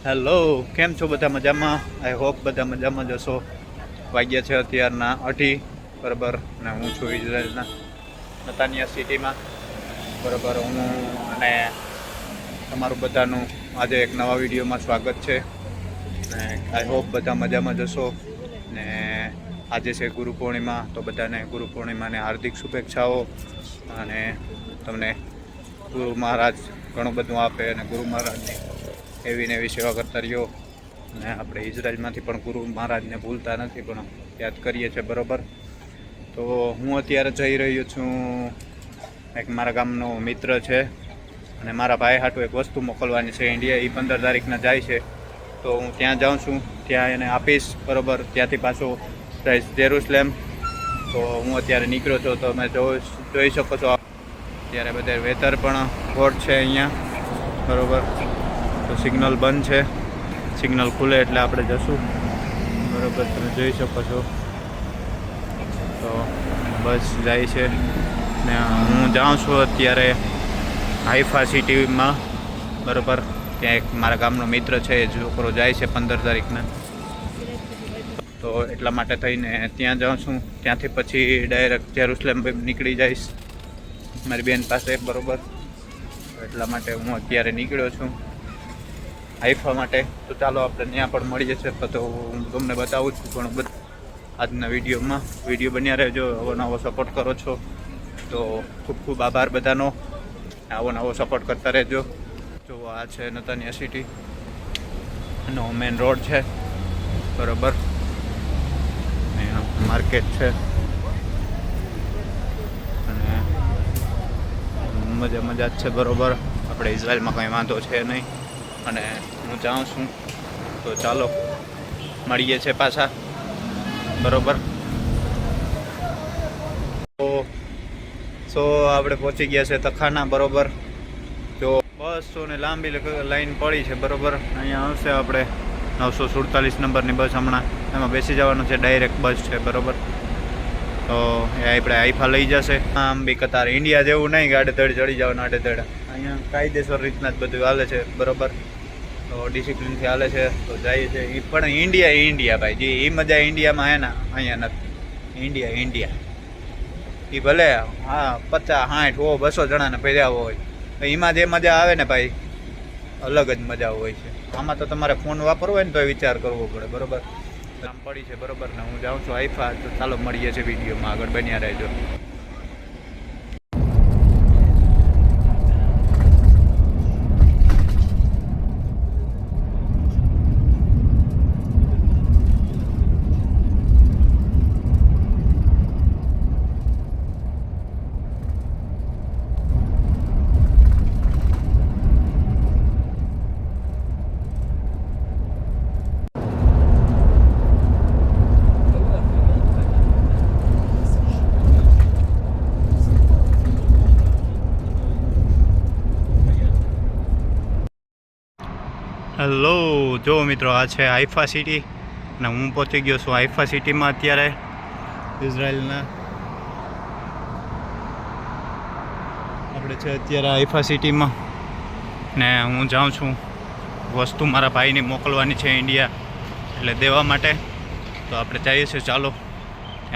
Hello કેમ છો બધા મજામાં? આઈ હોપ બધા મજામાં જશો વાગ્યા છે અત્યારના અઢી, બરાબર અને હું છું ઇઝરાયલના, નતાનિયા સિટીમાં. બરાબર, હું અને તમારું બધાનું આજે એક નવા વિડીયોમાં સ્વાગત છે. ને આઈ હોપ બધા મજામાં જશો ને આજે છે ગુરુ પૂર્ણિમા, તો બધાને ગુરુ પૂર્ણિમાને હાર્દિક શુભેચ્છાઓ. અને તમને ગુરુ મહારાજ ઘણું બધું આપે અને ગુરુ મહારાજની એવી ને એવી સેવા કરતા રહ્યો. અને આપણે ઇઝરાયલમાંથી પણ ગુરુ મહારાજને ભૂલતા નથી, પણ યાદ કરીએ છીએ બરોબર. તો હું અત્યારે જઈ રહ્યો છું, એક મારા ગામનો મિત્ર છે અને મારા ભાઈ હાટુ એક વસ્તુ મોકલવાની છે ઇન્ડિયા એ પંદર તારીખના જાય છે. તો હું ત્યાં જાઉં છું, ત્યાં એને આપીશ, બરાબર. ત્યાંથી પાછો જઈશ જેરુસલેમ. તો હું અત્યારે નીકળ્યો છું, તો તમે જોઈ શકો છો. અત્યારે બધે વેધર પણ હોટ છે અહીંયા, બરોબર. સિગ્નલ બંધ છે. સિગ્નલ ખુલે એટલે આપણે જશું. બરોબર, તમે જોઈ શકો છો. તો બસ જાય છે. ને હું જાઉં છું અત્યારે હાઈફા સિટીમાં. બરાબર, ત્યાં એક મારા ગામનો મિત્ર છે, એ છોકરો જાય છે પંદર તારીખના. તો એટલા માટે થઈને ત્યાં જાઉં છું. ત્યાંથી પછી ડાયરેક્ટ જેરુસલેમ નીકળી જઈશ. મારી બેન પાસે, બરોબર. એટલા માટે હું અત્યારે નીકળ્યો છું. હાઈફા માટે. તો ચાલો આપણે ત્યાં પણ મળીએ જશે તો હું તમને બતાવું છું ઘણું બધું આજના વિડીયોમાં. વીડિયો બન્યા રહેજો. આવો નવો સપોર્ટ કરો છો. તો ખૂબ ખૂબ આભાર બધાનો. આવો નવો સપોર્ટ કરતા રહેજો. જો આ છે નતાનિયા સિટી નો મેન રોડ છે. બરોબર? માર્કેટ છે. અને મજા મજા જ છે. બરોબર? આપણે ઇઝરાયલમાં કંઈ વાંધો છે નહીં. અને હું જાઉં છું. તો ચાલો, મળીએ છે પાછા. બરોબર? તો સો આપણે પહોંચી ગયા છે તખાના, બરોબર? જો, બસો ને લાંબી લાઈન પડી છે, બરોબર? અહીંયા આવશે આપણે. નવસો સુડતાલીસ નંબરની બસ હમણાં. એમાં બેસી જવાનું છે, ડાયરેક્ટ બસ છે, બરોબર? તો એ આપણે આઈફા લઈ જશે. આમ બી કતાર ઇન્ડિયા જેવું નહીં, ગાડે ધડ ચડી જવાનું આડે ધડ અહીંયા કાયદેસર રીતના જ બધું હાલે છે, બરોબર? તો ડિસિપ્લિનથી હાલે છે, તો જાય છે. એ પણ ઇન્ડિયા ઇન્ડિયા ભાઈ. જે એ મજા ઇન્ડિયામાં હે ને, અહીંયા નથી. ઇન્ડિયા ઇન્ડિયા એ ભલે હા, પચાસ, સાઠ હો બસો જણાને ભર્યા હોય. તો એમાં જે મજા આવે ને ભાઈ, અલગ જ મજા હોય છે. આમાં તો તમારે ફોન વાપરવો હોય ને તો વિચાર કરવો પડે, બરોબર? આમ પડી છે, બરોબર ને? હું જાઉં છું આઈફા, તો ચાલો મળીએ છીએ વિડીયોમાં. આગળ બન્યા રહેજો. હેલો, જો મિત્રો, આ છે હાઈફા સિટી અને હું પહોંચી ગયો છું હાઈફા સિટીમાં અત્યારે ઇઝરાયલના. આપણે છે અત્યારે હાઈફા સિટીમાં ને હું જાઉં છું. વસ્તુ મારા ભાઈને મોકલવાની છે ઇન્ડિયા, એટલે દેવા માટે. તો આપણે જઈએ છીએ, ચાલો.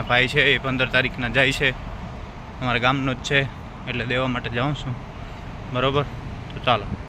ભાઈ છે, એ પંદર તારીખના જાય છે. અમારા ગામનો જ છે, એટલે દેવા માટે જાઉં છું. બરાબર? તો ચાલો.